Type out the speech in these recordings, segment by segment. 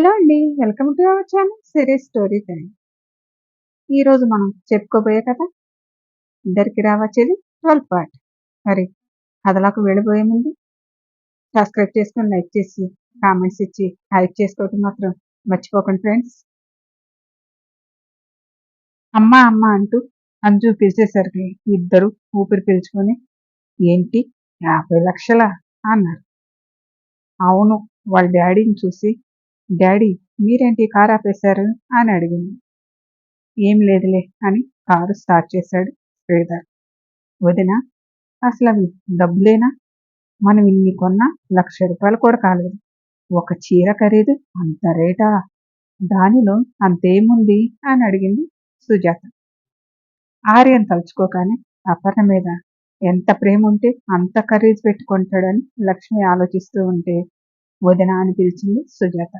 Hello అండి. Welcome to our channel series story time ఈరోజు మనం చెప్పుకోబోయే కథ 'ఇద్దరికి రావచ్చేది 12 పార్ట్. మరి కథలోకి వెళ్ళిపోయే ముందు సబ్స్క్రైబ్ చేసుకొని, లైక్ చేసి, కామెంట్స్ ఇచ్చి, హైప్ చేసుకోవటం మాత్రం మర్చిపోకండి ఫ్రెండ్స్. అమ్మ అమ్మ అంటూ అంజు పిలిచేసరికి ఇద్దరు ఊపిరి పీల్చుకొని ఏంటి యాభై లక్షలా అన్నారు. అవును వాళ్ళ డాడీని చూసి డాడీ మీరేంటి కారు ఆపేశారు అని అడిగింది. ఏం లేదులే అని కారు స్టార్ట్ చేశాడు శ్రీధర్. వదిన అసలు అవి డబ్బులేనా మనం ఇన్ని కొన్నా లక్ష రూపాయలు కూడా కాలేదు. ఒక చీర ఖరీదు అంత రేటా దానిలో అంతేముంది అని అడిగింది సుజాత. ఆర్యం తలుచుకోగానే అపర్ణ మీద ఎంత ప్రేమ ఉంటే అంత ఖరీదు పెట్టుకుంటాడని లక్ష్మి ఆలోచిస్తూ ఉంటే వదిన అని పిలిచింది సుజాత.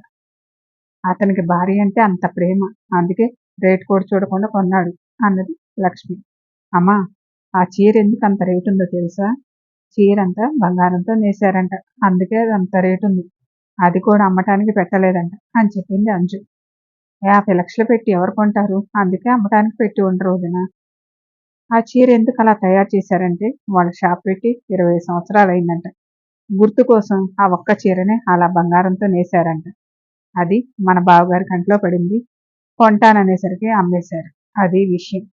అతనికి భార్య అంటే అంత ప్రేమ. అందుకే రేటు కూడా చూడకుండా కొన్నాడు అన్నది లక్ష్మి. అమ్మా ఆ చీర ఎందుకు అంత రేటు ఉందో తెలుసా? చీర అంతా బంగారంతో నేసారంట అందుకే అది అంత రేటు ఉంది. అది కూడా అమ్మటానికి పెట్టలేదంట అని చెప్పింది అంజు. యాభై లక్షలు పెట్టి ఎవరు కొంటారు? అందుకే అమ్మటానికి పెట్టి ఉండరు వదిన. ఆ చీర ఎందుకు అలా తయారు చేశారంటే వాళ్ళ షాప్ పెట్టి ఇరవై సంవత్సరాలు అయిందంట గుర్తు కోసం ఆ ఒక్క చీరనే అలా బంగారంతో నేసారంట అది మన బావగారి కంట్లో పడింది. కొంటాననేసరికి అమ్మేశారు. అది విషయం.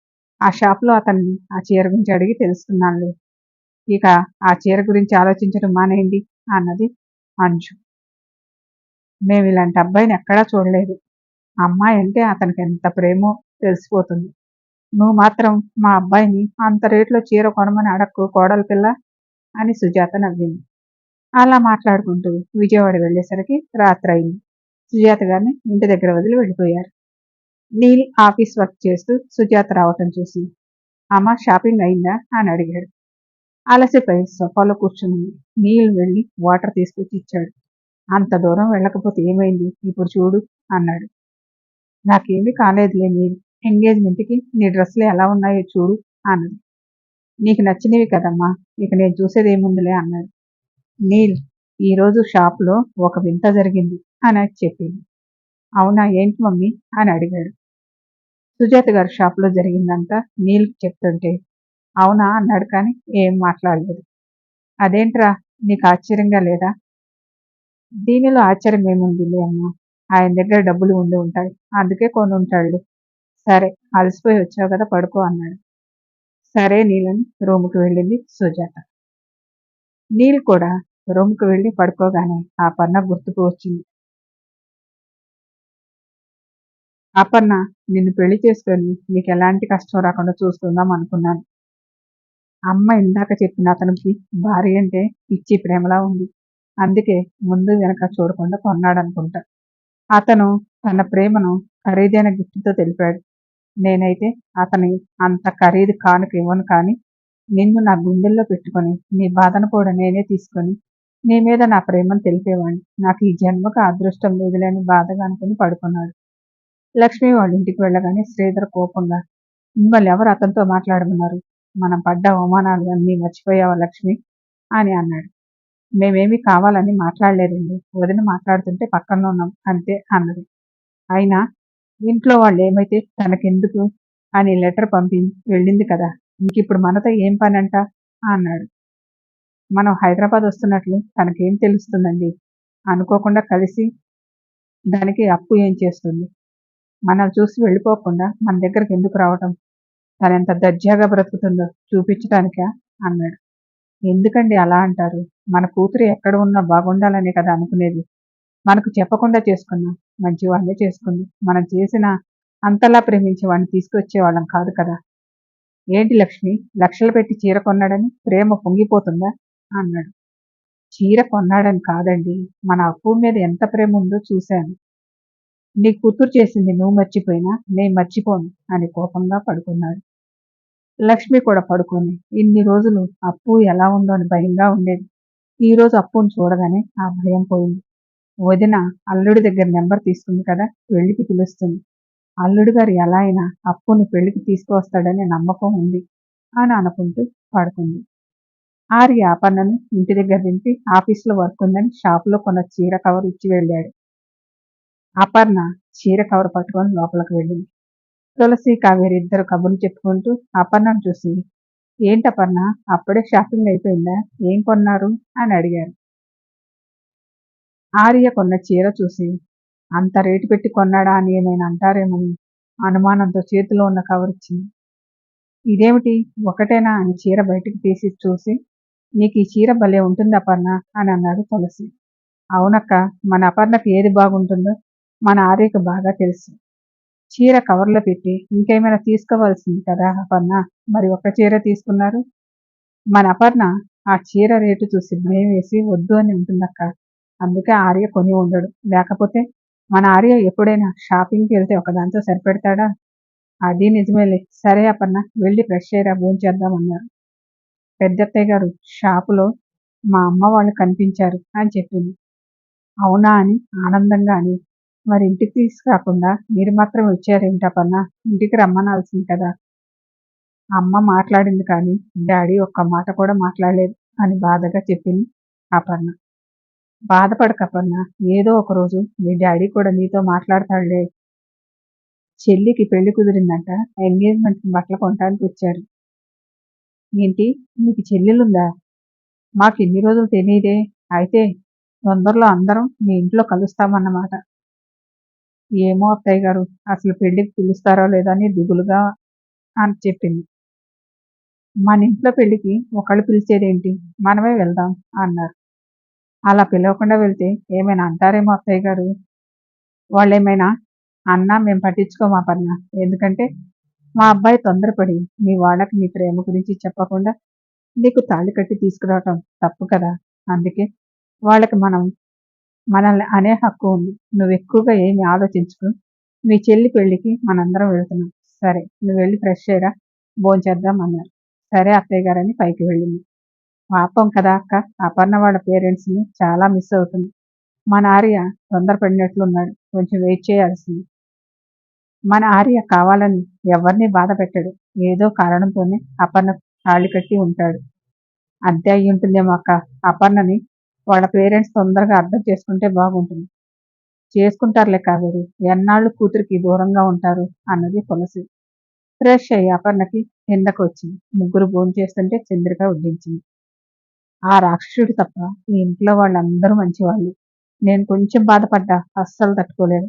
ఆ షాప్లో అతన్ని ఆ చీర గురించి అడిగి తెలుసుకున్నాను ఇక ఆ చీర గురించి ఆలోచించడం మానేయండి అన్నది అంజు. మేము ఇలాంటి అబ్బాయిని ఎక్కడా చూడలేదు. అమ్మాయి అంటే అతనికి ఎంత ప్రేమో తెలిసిపోతుంది. నువ్వు మాత్రం మా అబ్బాయిని అంత రేట్లో చీర కొనమని అడక్కు కోడల పిల్ల అని సుజాత నవ్వింది. అలా మాట్లాడుకుంటూ విజయవాడ వెళ్ళేసరికి రాత్రి అయింది. సుజాత గారిని ఇంటి దగ్గర వదిలి వెళ్ళిపోయారు. నీల్ ఆఫీస్ వర్క్ చేస్తూ సుజాత రావటం చూసి అమ్మ షాపింగ్ అయిందా? అని అడిగాడు. అలసిపై సోఫాలో కూర్చుని నీల్ వెళ్ళి వాటర్ తీసుకొచ్చి ఇచ్చాడు. అంత దూరం వెళ్ళకపోతే ఏమైంది? ఇప్పుడు చూడు అన్నాడు. నాకేమీ కాలేదులే నీల్. ఎంగేజ్మెంట్కి నీ డ్రెస్సులు ఎలా ఉన్నాయో చూడు అన్నది. నీకు నచ్చినవి కదమ్మా. ఇక నేను చూసేది ఏముందిలే అన్నాడు. నీల్ ఈరోజు షాప్లో ఒక వింత జరిగింది. అని చెప్పింది. అవునా ఏంటి మమ్మీ? అని అడిగాడు. సుజాత గారి షాప్లో జరిగిందంతా నీళ్ళు చెప్తుంటే అవునా అన్నాడు కానీ ఏం మాట్లాడలేదు. అదేంట్రా నీకు ఆశ్చర్యంగా లేదా? దీనిలో ఆశ్చర్యం ఏముంది అమ్మ. ఆయన దగ్గర డబ్బులు ఉండి ఉంటాయి. అందుకే కొని ఉంటాడు సరే అలసిపోయి వచ్చావు కదా పడుకో అన్నాడు. సరే నీలని రూమ్కి వెళ్ళింది సుజాత. నీళ్ళు కూడా రూమ్కి వెళ్ళి పడుకోగానే ఆ పన్న గుర్తుకు వచ్చింది. అపర్ణ నిన్ను పెళ్ళి చేసుకొని నీకు ఎలాంటి కష్టం రాకుండా చూస్తుందాం అనుకున్నాను. అమ్మ ఇందాక చెప్పిన అతనికి భార్య అంటే పిచ్చి ప్రేమలా ఉంది. అందుకే ముందు వెనక చూడకుండా కొన్నాడనుకుంటా. అతను తన ప్రేమను ఖరీదైన గిఫ్ట్తో తెలిపాడు. నేనైతే అతని అంత ఖరీదు కానుక ఇవ్వను కానీ నిన్ను నా గుండెల్లో పెట్టుకొని నీ బాధను కూడా నేనే తీసుకొని నీ మీద నా ప్రేమను తెలిపేవాడిని నాకు ఈ జన్మకు అదృష్టం లేదులేని బాధగా అనుకుని పడుకున్నాడు. లక్ష్మి వాళ్ళ ఇంటికి వెళ్ళగానే శ్రీధర్ కోపంగా మిమ్మల్ని ఎవరు అతనితో మాట్లాడమన్నారు? మనం పడ్డ అవమానాలు అన్నీ మర్చిపోయావా లక్ష్మి? అని అన్నాడు. మేమేమి కావాలని మాట్లాడలేదండి. వదిన మాట్లాడుతుంటే పక్కన ఉన్నాం అంతే అన్నది. అయినా ఇంట్లో వాళ్ళు ఏమైతే తనకెందుకు అని లెటర్ పంపి వెళ్ళింది కదా ఇంక ఇప్పుడు మనతో ఏం పని అంట అన్నాడు. మనం హైదరాబాద్ వస్తున్నట్లు తనకేం తెలుస్తుందండి? అనుకోకుండా కలిసి దానికి అప్పు ఏం చేస్తుంది? మనం చూసి వెళ్ళిపోకుండా మన దగ్గరికి ఎందుకు రావటం? తను ఎంత దర్జాగా బ్రతుకుతుందో చూపించడానికా అన్నాడు. ఎందుకండి అలా అంటారు? మన కూతురు ఎక్కడ ఉన్నా బాగుండాలనే కదా అనుకునేది. మనకు చెప్పకుండా చేసుకున్నా మంచి వాళ్ళే చేసుకుంది. మనం చేసిన అంతలా ప్రేమించే వాడిని తీసుకొచ్చే వాళ్ళం కాదు కదా. ఏంటి లక్ష్మి? లక్షలు పెట్టి చీర కొన్నాడని ప్రేమ పొంగిపోతుందా? అన్నాడు. చీర కొన్నాడని కాదండి. మన అప్పు మీద ఎంత ప్రేమ ఉందో చూశాను. నీ కూతురు చేసింది నువ్వు మర్చిపోయినా నేను మర్చిపోను అని కోపంగా పడుకున్నాడు. లక్ష్మి కూడా పడుకొని ఇన్ని రోజులు అప్పు ఎలా ఉందో అని భయంగా ఉండేది. ఈ రోజు అప్పును చూడగానే ఆ భయం పోయింది. వదిన అల్లుడి దగ్గర నెంబర్ తీసుకుంది కదా పెళ్ళికి పిలుస్తుంది. అల్లుడు గారు ఎలా అయినా అప్పుని పెళ్ళికి తీసుకువస్తాడనే నమ్మకం ఉంది అని అనుకుంటూ పడుకుంది. ఆర్య ఆపన్నను ఇంటి దగ్గర దింపి ఆఫీస్లో వర్క్ ఉందని షాపులో కొన్న చీర కవర్ ఇచ్చి వెళ్ళాడు. అపర్ణ చీర కవర్ పట్టుకొని లోపలికి వెళ్ళింది. తులసి కావేరి ఇద్దరు కబుర్లు చెప్పుకుంటూ అపర్ణను చూసి ఏంటపర్ణ అప్పుడే షాపింగ్ అయిపోయిందా? ఏం కొన్నారు? అని అడిగారు. ఆర్య కొన్న చీర చూసి అంత రేటు పెట్టి కొన్నాడా అని ఏమైనా అంటారేమని అనుమానంతో చేతిలో ఉన్న కవర్ ఇచ్చింది. ఇదేమిటి? ఒకటేనా? అని చీర బయటికి తీసి చూసి నీకు ఈ చీర భలే ఉంటుంది అపర్ణ అని అన్నాడు తులసి. అవునక్క మన అపర్ణకి ఏది బాగుంటుందో మన ఆర్యకు బాగా తెలుసు. చీర కవర్లో పెట్టి ఇంకేమైనా తీసుకోవాల్సింది కదా అపర్ణ? మరి ఒక్క చీర తీసుకున్నారు? మన అపర్ణ ఆ చీర రేటు చూసి భయం వేసి వద్దు అని ఉంటుందక్క. అందుకే ఆర్య కొని ఉండడు. లేకపోతే మన ఆర్య ఎప్పుడైనా షాపింగ్కి వెళ్తే ఒకదాంతో సరిపెడతాడా? అది నిజమేలే. సరే అపర్ణ వెళ్ళి ఫ్రెష్ అయ్యరా భోంచేద్దామన్నారు పెద్దత్తయ్య గారు షాపులో మా అమ్మ వాళ్ళు కనిపించారు అని చెప్పింది. అవునా అని ఆనందంగా అని మరి ఇంటికి తీసుకురాకుండా మీరు మాత్రం వచ్చారేంటపన్నా ఇంటికి రమ్మనాల్సింది కదా. అమ్మ మాట్లాడింది కానీ డాడీ ఒక్క మాట కూడా మాట్లాడలేదు అని బాధగా చెప్పింది అపర్ణ బాధపడకపర్ణ ఏదో ఒకరోజు మీ డాడీ కూడా నీతో మాట్లాడతాడులే. చెల్లికి పెళ్ళి కుదిరిందంట ఎంగేజ్మెంట్ బట్టలు కొనడానికి వచ్చారు. ఏంటి నీకు చెల్లెలుందా? మాకు ఇన్ని రోజులు తెలియదే అయితే తొందరలో అందరం మీ ఇంట్లో కలుస్తామన్నమాట. ఏమో అత్తయ్య గారు అసలు పెళ్ళికి పిలుస్తారో లేదో అని దిగులుగా అని చెప్పింది. మన ఇంట్లో పెళ్ళికి ఒకళ్ళు పిలిచేదేంటి? మనమే వెళ్దాం అన్నారు. అలా పిలవకుండా వెళ్తే ఏమైనా అంటారేమో అత్తయ్య గారు? వాళ్ళు ఏమైనా అన్నా మేము పట్టించుకోమా పన్న? ఎందుకంటే మా అబ్బాయి తొందరపడి మీ వాళ్ళకి మీ ప్రేమ గురించి చెప్పకుండా నీకు తాళి కట్టి తీసుకురావటం తప్పు కదా? అందుకే వాళ్ళకి మనం మనల్ని అనే హక్కు ఉంది. నువ్వు ఎక్కువగా ఏమి ఆలోచించుకు. మీ చెల్లి పెళ్ళికి మనందరం వెళ్తున్నాం. సరే నువ్వు వెళ్ళి ఫ్రెష్ అయ్యరా. భోంచేద్దాం అన్నారు. సరే అత్తయ్య గారని పైకి వెళ్ళింది. పాపం కదా అక్క. అపర్ణ వాళ్ళ పేరెంట్స్ని చాలా మిస్ అవుతుంది. మన ఆర్య తొందరపడినట్లున్నాడు కొంచెం వెయిట్ చేయాల్సింది. మన ఆర్య కావాలని ఎవరిని బాధ పెట్టాడు. ఏదో కారణంతోనే అపర్ణ తాళి కట్టి ఉంటాడు. అంతే అయి ఉంటుందేమో అక్క. అపర్ణని వాళ్ళ పేరెంట్స్ తొందరగా అర్థం చేసుకుంటే బాగుంటుంది. చేసుకుంటారులే కావేరి ఎన్నాళ్ళు కూతురికి దూరంగా ఉంటారు అన్నది తులసి ఫ్రెష్ అయ్యి అపర్ణకి కిందకు వచ్చింది ముగ్గురు భోజనం చేస్తుంటే చంద్రిక వడ్డించింది. ఆ రాక్షసుడు తప్ప ఈ ఇంట్లో వాళ్ళందరూ మంచివాళ్ళు. నేను కొంచెం బాధపడ్డా అస్సలు తట్టుకోలేదు.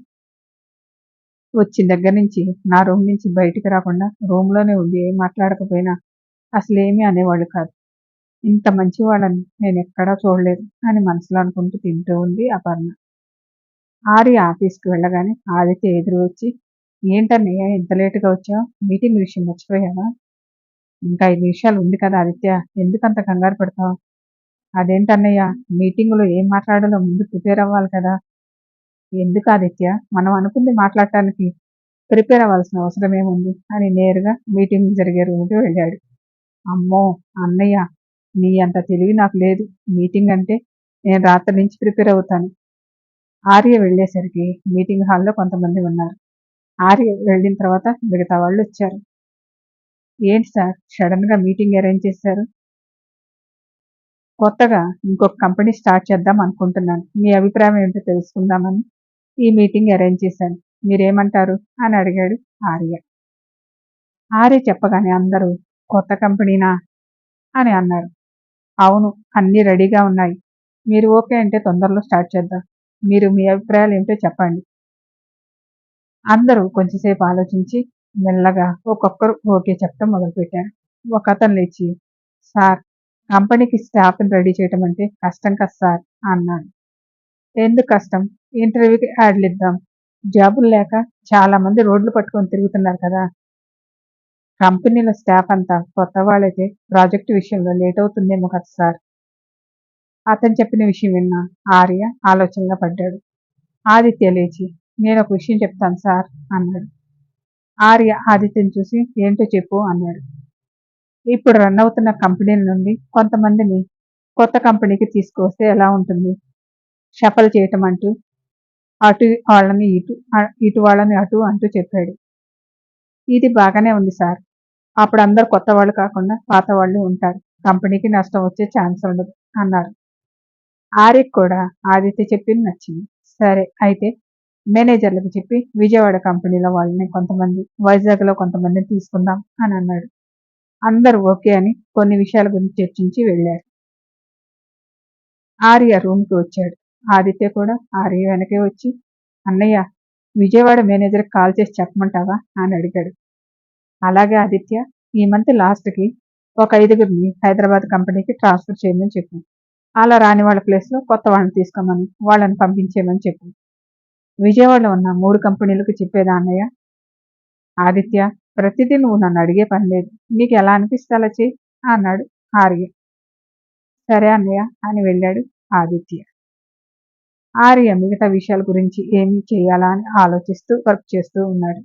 వచ్చిన దగ్గర నుంచి నా రూమ్ నుంచి బయటికి రాకుండా రూమ్లోనే ఉండి ఏం మాట్లాడకపోయినా అసలు ఏమీ అనేవాళ్ళు కాదు. ఇంత మంచి వాళ్ళని నేను ఎక్కడా చూడలేదు. అని మనసులో అనుకుంటూ తింటూ ఉంది అపర్ణ. ఆర్య ఆఫీస్కి వెళ్ళగానే ఆదిత్య ఎదురు వచ్చి ఏంటన్నయ్య ఇంత లేటుగా వచ్చావు? మీటింగ్ విషయం మర్చిపోయావా? ఇంకా ఐదు నిమిషాలు ఉంది కదా ఆదిత్య ఎందుకంత కంగారు పెడతావు? అదేంటన్నయ్య మీటింగ్లో ఏం మాట్లాడాలో ముందు ప్రిపేర్ అవ్వాలి కదా. ఎందుకు ఆదిత్య మనం అనుకుంది మాట్లాడటానికి ప్రిపేర్ అవ్వాల్సిన అవసరం ఏముంది? అని నేరుగా మీటింగ్ జరిగే రూమ్కి వెళ్ళాడు. అమ్మో అన్నయ్య నీ అంత తెలివి నాకు లేదు. మీటింగ్ అంటే నేను రాత్రి నుంచి ప్రిపేర్ అవుతాను. ఆర్య వెళ్ళేసరికి మీటింగ్ హాల్లో కొంతమంది ఉన్నారు. ఆర్య వెళ్ళిన తర్వాత మిగతా వాళ్ళు వచ్చారు. ఏంటి సార్? సడన్గా మీటింగ్ అరేంజ్ చేశారు? కొత్తగా ఇంకొక కంపెనీ స్టార్ట్ చేద్దాం అనుకుంటున్నాను. మీ అభిప్రాయం ఏంటో తెలుసుకుందామని ఈ మీటింగ్ అరేంజ్ చేశాను. మీరేమంటారు? అని అడిగాడు ఆర్య. ఆర్య చెప్పగానే అందరూ కొత్త కంపెనీనా? అని అన్నారు. అవును అన్నీ రెడీగా ఉన్నాయి. మీరు ఓకే అంటే తొందరలో స్టార్ట్ చేద్దాం. మీరు మీ అభిప్రాయాలు ఏంటో చెప్పండి. అందరూ కొంచెంసేపు ఆలోచించి మెల్లగా ఒక్కొక్కరు ఓకే చెప్పడం మొదలుపెట్టారు. ఒక అతను లేచి సార్ కంపెనీకి స్టాఫ్ని రెడీ చేయటం అంటే కష్టం కదా సార్ అన్నాడు. ఎందుకు కష్టం? ఇంటర్వ్యూకి యాడ్లు ఇద్దాం. జాబులు లేక చాలామంది రోడ్లు పట్టుకొని తిరుగుతున్నారు కదా. కంపెనీల స్టాఫ్ అంతా కొత్త వాళ్ళైతే ప్రాజెక్టు విషయంలో లేట్ అవుతుందేమో కదా సార్. అతను చెప్పిన విషయం విన్న ఆర్య ఆలోచనలో పడ్డాడు. ఆదిత్య లేచి నేను ఒక విషయం చెప్తాను సార్ అన్నాడు. ఆర్య ఆదిత్యని చూసి ఏంటో చెప్పు అన్నాడు. ఇప్పుడు రన్ అవుతున్న కంపెనీల నుండి కొంతమందిని కొత్త కంపెనీకి తీసుకొస్తే ఎలా ఉంటుంది? షఫల్ చేయటం అంటూ అటు వాళ్ళని ఇటు ఇటు వాళ్ళని అటు అంటూ చెప్పాడు. ఇది బాగానే ఉంది సార్. అప్పుడు అందరు కొత్త వాళ్ళు కాకుండా పాత వాళ్ళు ఉంటారు. కంపెనీకి నష్టం వచ్చే ఛాన్స్ ఉండదు అన్నారు. ఆర్యకు కూడా ఆదిత్య చెప్పింది నచ్చింది. సరే అయితే మేనేజర్లకు చెప్పి విజయవాడ కంపెనీలో వాళ్ళని కొంతమంది వైజాగ్లో కొంతమందిని తీసుకుందాం అని అన్నాడు. అందరూ ఓకే అని కొన్ని విషయాల గురించి చర్చించి వెళ్ళారు. ఆర్య రూమ్కి వచ్చాడు. ఆదిత్య కూడా ఆర్య వెనకే వచ్చి అన్నయ్య విజయవాడ మేనేజర్కి కాల్ చేసి చెప్పమంటావా? అని అడిగాడు. అలాగే ఆదిత్య ఈ మంత్ లాస్ట్కి ఒక ఐదుగురిని హైదరాబాద్ కంపెనీకి ట్రాన్స్ఫర్ చేయమని చెప్పు. అలా రాని వాళ్ళ ప్లేస్లో కొత్త వాళ్ళని తీసుకోమని వాళ్ళని పంపించేయమని చెప్పు. విజయవాడలో ఉన్న మూడు కంపెనీలకు చెప్పేదా అన్నయ్య? ఆదిత్య ప్రతిదీ నువ్వు నన్ను అడిగే పని లేదు. నీకు ఎలా అనిపిస్తే అలా చెయ్యి అన్నాడు ఆర్య. సరే అన్నయ్య అని వెళ్ళాడు ఆదిత్య. ఆర్య మిగతా విషయాల గురించి ఏమి చేయాలా అని ఆలోచిస్తూ వర్క్ చేస్తూ ఉన్నాడు.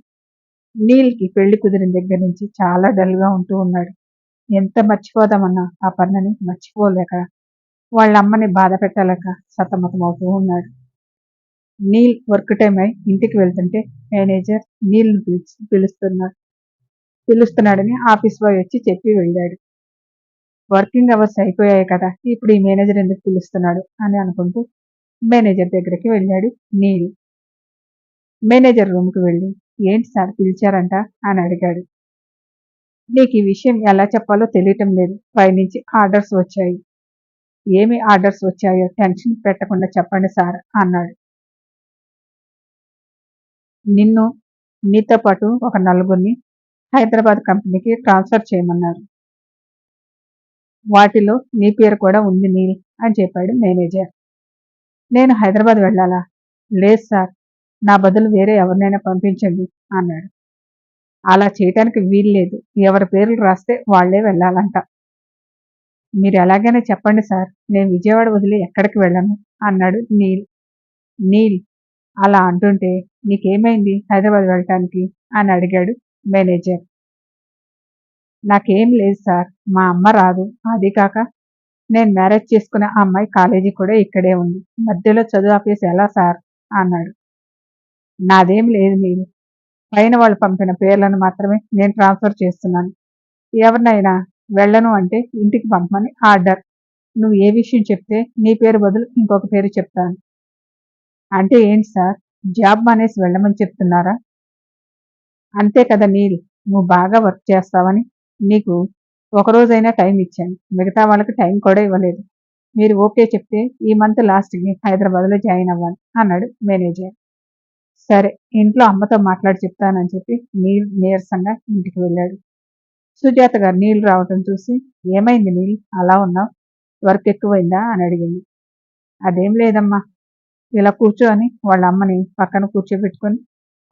నీల్కి పెళ్ళి కుదిరిన దగ్గర నుంచి చాలా డల్గా ఉంటూ ఉన్నాడు. ఎంత మర్చిపోదామన్నా ఆ పన్నని మర్చిపోలేక వాళ్ళ అమ్మని బాధ పెట్టలేక సతమతమవుతూ ఉన్నాడు. నీల్ వర్క్ టైం అయి ఇంటికి వెళ్తుంటే మేనేజర్ నీల్ను పిలిచి పిలుస్తున్నాడు పిలుస్తున్నాడని ఆఫీస్ బాయ్ వచ్చి చెప్పి వెళ్ళాడు. వర్కింగ్ అవర్స్ అయిపోయాయి కదా ఇప్పుడు ఈ మేనేజర్ ఎందుకు పిలుస్తున్నాడు అని అనుకుంటూ మేనేజర్ దగ్గరికి వెళ్ళాడు నీల్. మేనేజర్ రూమ్కి వెళ్ళి ఏంటి సార్ పిలిచారంట అని అడిగాడు. నీకు ఈ విషయం ఎలా చెప్పాలో తెలియటం లేదు. పైనుంచి ఆర్డర్స్ వచ్చాయి. ఏమి ఆర్డర్స్ వచ్చాయో టెన్షన్ పెట్టకుండా చెప్పండి సార్ అన్నాడు. నిన్ను నీతో పాటు ఒక నలుగురిని హైదరాబాద్ కంపెనీకి ట్రాన్స్ఫర్ చేయమన్నారు. వాటిలో నీ పేరు కూడా ఉంది నీల్ అని చెప్పాడు మేనేజర్. నేను హైదరాబాద్ వెళ్ళాలా? లేదు సార్. నా బదులు వేరే ఎవరినైనా పంపించండి అన్నాడు. అలా చేయటానికి వీల్లేదు ఎవరి పేర్లు రాస్తే వాళ్ళే వెళ్ళాలంట. మీరు ఎలాగైనా చెప్పండి సార్ నేను విజయవాడ వదిలి ఎక్కడికి వెళ్ళను అన్నాడు నీల్. నీల్ అలా అంటుంటే నీకేమైంది హైదరాబాద్ వెళ్ళటానికి అని అడిగాడు మేనేజర్. నాకేం లేదు సార్ మా అమ్మ రాదు. అది కాక నేను మ్యారేజ్ చేసుకున్న ఆ అమ్మాయి కాలేజీ కూడా ఇక్కడే ఉంది. మధ్యలో చదువు ఆపేసి ఎలా సార్? అన్నాడు. నాదేం లేదు మీరు. పైన వాళ్ళు పంపిన పేర్లను మాత్రమే నేను ట్రాన్స్ఫర్ చేస్తున్నాను. ఎవరినైనా వెళ్ళను అంటే ఇంటికి పంపమని ఆర్డర్. నువ్వు ఏ విషయం చెప్తే నీ పేరు బదులు ఇంకొక పేరు చెప్తాను. అంటే ఏంటి సార్? జాబ్ మానేసి వెళ్ళమని చెప్తున్నారా? అంతే కదా నీల్. నువ్వు బాగా వర్క్ చేస్తావని నీకు ఒకరోజైనా టైం ఇచ్చాను. మిగతా వాళ్ళకి టైం కూడా ఇవ్వలేదు. మీరు ఓకే చెప్తే ఈ మంత్ లాస్ట్కి హైదరాబాద్లో జాయిన్ అవ్వాలి అన్నాడు మేనేజర్. సరే ఇంట్లో అమ్మతో మాట్లాడి చెప్తానని చెప్పి నీల్ నీరసంగా ఇంటికి వెళ్ళాడు. సుజాత గారు నీళ్ళు రావటం చూసి ఏమైంది నీల్? అలా ఉన్నావు? వర్క్ ఎక్కువైందా? అని అడిగింది. అదేం లేదమ్మా. ఇలా కూర్చోని వాళ్ళ అమ్మని పక్కన కూర్చోబెట్టుకొని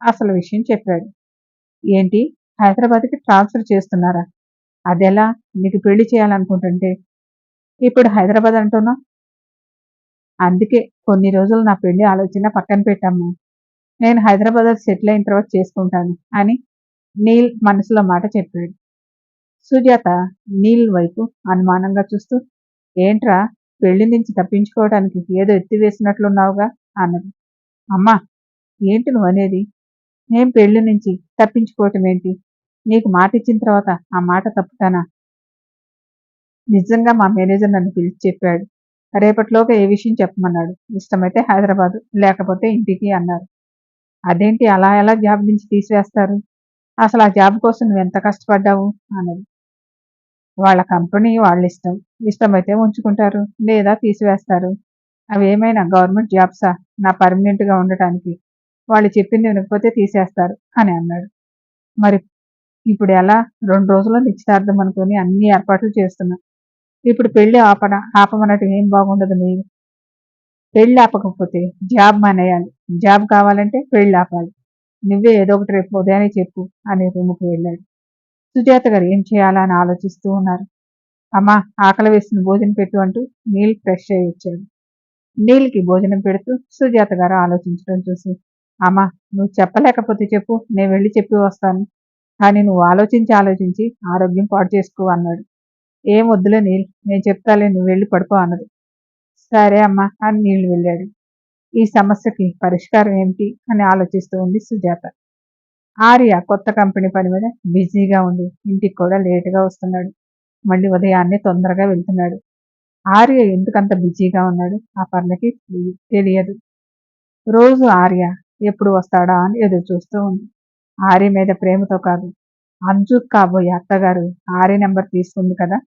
అసలు విషయం చెప్పాడు. ఏంటి? హైదరాబాద్కి ట్రాన్స్ఫర్ చేస్తున్నారా? అదెలా? నీకు పెళ్ళి చేయాలనుకుంటుంటే. ఇప్పుడు హైదరాబాద్ అంటున్నా అందుకే కొన్ని రోజులు నా పెళ్ళి ఆలోచన పక్కన పెట్టాము నేను హైదరాబాద్ సెటిల్ అయిన తర్వాత చేసుకుంటాను అని నీల్ మనసులో మాట చెప్పాడు. సుజాత నీల్ వైపు అనుమానంగా చూస్తూ ఏంట్రా పెళ్ళి నుంచి తప్పించుకోవడానికి ఏదో ఎత్తివేసినట్లున్నావుగా అన్నది. అమ్మా ఏంటి నువ్వు అనేది? నేను పెళ్ళి నుంచి తప్పించుకోవటం ఏంటి? నీకు మాట ఇచ్చిన తర్వాత ఆ మాట తప్పుతానా? నిజంగా మా మేనేజర్ నన్ను పిలిచి చెప్పాడు. రేపటిలోగా ఏ విషయం చెప్పమన్నాడు? ఇష్టమైతే హైదరాబాదు లేకపోతే ఇంటికి అన్నారు. అదేంటి అలా ఎలా జాబ్ నుంచి తీసేస్తారు? అసలు ఆ జాబ్ కోసం నువ్వు ఎంత కష్టపడ్డావు? అన్నది. వాళ్ళ కంపెనీ వాళ్ళ ఇష్టం. ఇష్టమైతే ఉంచుకుంటారు లేదా తీసివేస్తారు. అవి ఏమైనా గవర్నమెంట్ జాబ్సా? నా పర్మనెంట్గా ఉండటానికి. వాళ్ళు చెప్పింది వినకపోతే తీసేస్తారు అని అన్నాడు. మరి ఇప్పుడు ఎలా? రెండు రోజుల్లో నిశ్చితార్థం అనుకుని అన్ని ఏర్పాట్లు చేస్తున్నా. ఇప్పుడు పెళ్ళి ఆపన ఆపమన్నట్టు ఏం బాగుండదు మీరు పెళ్ళి ఆపకపోతే జాబ్ మానేయాలి. జాబ్ కావాలంటే పెళ్ళి ఆపాలి నువ్వే ఏదో ఒకటి రేపు ఉదయాన్నే చెప్పు అని రూముకు వెళ్ళాడు. సుజాత గారు ఏం చేయాలా అని ఆలోచిస్తూ ఉన్నారు. అమ్మా ఆకలి వేసిన భోజనం పెట్టు అంటూ నీల్ ఫ్రెష్ అయ్యి వచ్చాడు. నీల్కి భోజనం పెడుతూ సుజాత గారు ఆలోచించడం చూసి అమ్మా నువ్వు చెప్పలేకపోతే చెప్పు నేను వెళ్ళి చెప్పి వస్తాను. కానీ నువ్వు ఆలోచించి ఆలోచించి ఆరోగ్యం పాడు చేసుకో అన్నాడు. ఏం వద్దులే నీల్ నేను చెప్తాలే నువ్వు వెళ్ళి పడుకో అన్నది. సరే అమ్మా అని నీళ్ళు వెళ్ళాడు. ఈ సమస్యకి పరిష్కారం ఏంటి అని ఆలోచిస్తూ ఉంది సుజాత. ఆర్య కొత్త కంపెనీ పని మీద బిజీగా ఉంది. ఇంటికి కూడా లేటుగా వస్తున్నాడు. మళ్ళీ ఉదయాన్నే తొందరగా వెళ్తున్నాడు. ఆర్య ఎందుకంత బిజీగా ఉన్నాడు? ఆ పర్లకి తెలియదు. రోజు ఆర్య ఎప్పుడు వస్తాడా అని ఎదురు చూస్తూ ఉంది. ఆర్య మీద ప్రేమతో కాదు. అంజు కాబోయే అత్తగారు ఆర్య నెంబర్ తీసుకుంది కదా?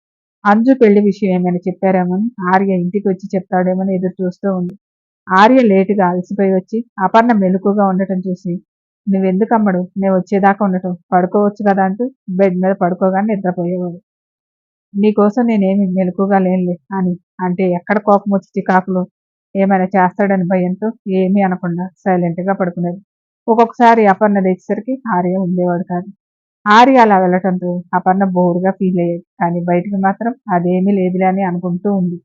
అంజు పెళ్ళి విషయం ఏమైనా చెప్పారేమని ఆర్య ఇంటికి వచ్చి చెప్తాడేమని ఎదురు చూస్తూ ఉంది. ఆర్య లేటుగా అలసిపోయి వచ్చి అపర్ణ మెలుకుగా ఉండటం చూసి నువ్వెందుకు అమ్మడు నేను వచ్చేదాకా ఉండటం. పడుకోవచ్చు కదా అంటూ బెడ్ మీద పడుకోగానే నిద్రపోయేవాడు. నీకోసం నేనేమి మెలకుగా లేనులే. అని అంటే ఎక్కడ కోపం వచ్చి చికాకులు ఏమైనా చేస్తాడని భయంతో ఏమీ అనకుండా సైలెంట్గా పడుకునేది. ఒక్కొక్కసారి అపర్ణ తెచ్చేసరికి ఆర్య ఉండేవాడు కాదు. ఆర్య అలా వెళ్ళటంతో అపర్ణ బోరుగా ఫీల్ అయ్యేది. కానీ బయటికి మాత్రం అదేమీ లేదులే అని అనుకుంటూ ఉంది.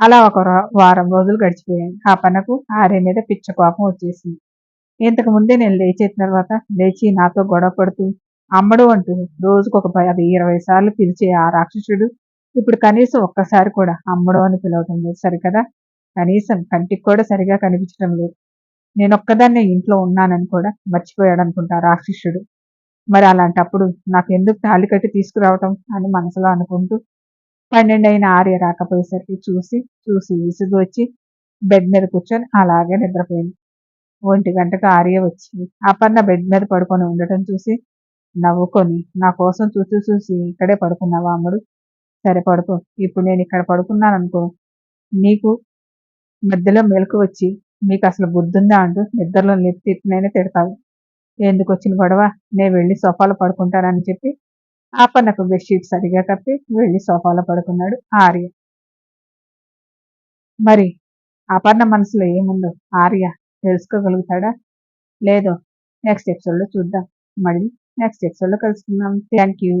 అలా ఒక వారం రోజులు గడిచిపోయాయి. అపర్ణకు ఆర్య మీద పిచ్చ కోపం వచ్చేసింది. ఇంతకు ముందే నేను లేచిన తర్వాత లేచి నాతో గొడవ పడుతూ అమ్మడు అంటూ రోజుకు ఒక పది ఇరవై సార్లు పిలిచే ఆ రాక్షసుడు ఇప్పుడు కనీసం ఒక్కసారి కూడా అమ్మడు అని పిలవటం లేదు. సరికదా? కనీసం కంటికి కూడా సరిగా కనిపించడం లేదు. నేనొక్కదాన్నే ఇంట్లో ఉన్నానని కూడా మర్చిపోయాడు అనుకుంటా రాక్షసుడు. మరి అలాంటప్పుడు నాకు ఎందుకు తాళి కట్టి తీసుకురావటం అని మనసులో అనుకుంటూ పన్నెండైన ఆర్య రాకపోయేసరికి చూసి చూసి విసుగు వచ్చి బెడ్ మీద కూర్చొని అలాగే నిద్రపోయింది. ఒంటి గంటకు ఆర్య వచ్చి అపర్ణ బెడ్ మీద పడుకొని ఉండటం చూసి నవ్వుకొని నా కోసం చూసి చూసి ఇక్కడే పడుకున్నావా అమ్ముడు? సరే పడుకో ఇప్పుడు నేను ఇక్కడ పడుకున్నాను అనుకో నీకు మధ్యలో మెలకు వచ్చి మీకు అసలు బుద్ధుందా అంటూ నిద్రలో లేపి తిట్టినైనా తిడతావు. ఎందుకు వచ్చిన గొడవ? నేను వెళ్ళి సోఫాలో పడుకుంటానని చెప్పి అప్పన్నకు బెడ్షీట్ సరిగా కప్పి వెళ్ళి సోఫాలో పడుకున్నాడు ఆర్య. మరి అపర్ణ మనసులో ఏముందో? ఆర్య తెలుసుకోగలుగుతాడా? లేదో? నెక్స్ట్ ఎపిసోడ్లో చూద్దాం. మళ్ళీ నెక్స్ట్ ఎపిసోడ్లో కలుసుకుందాం. Thank you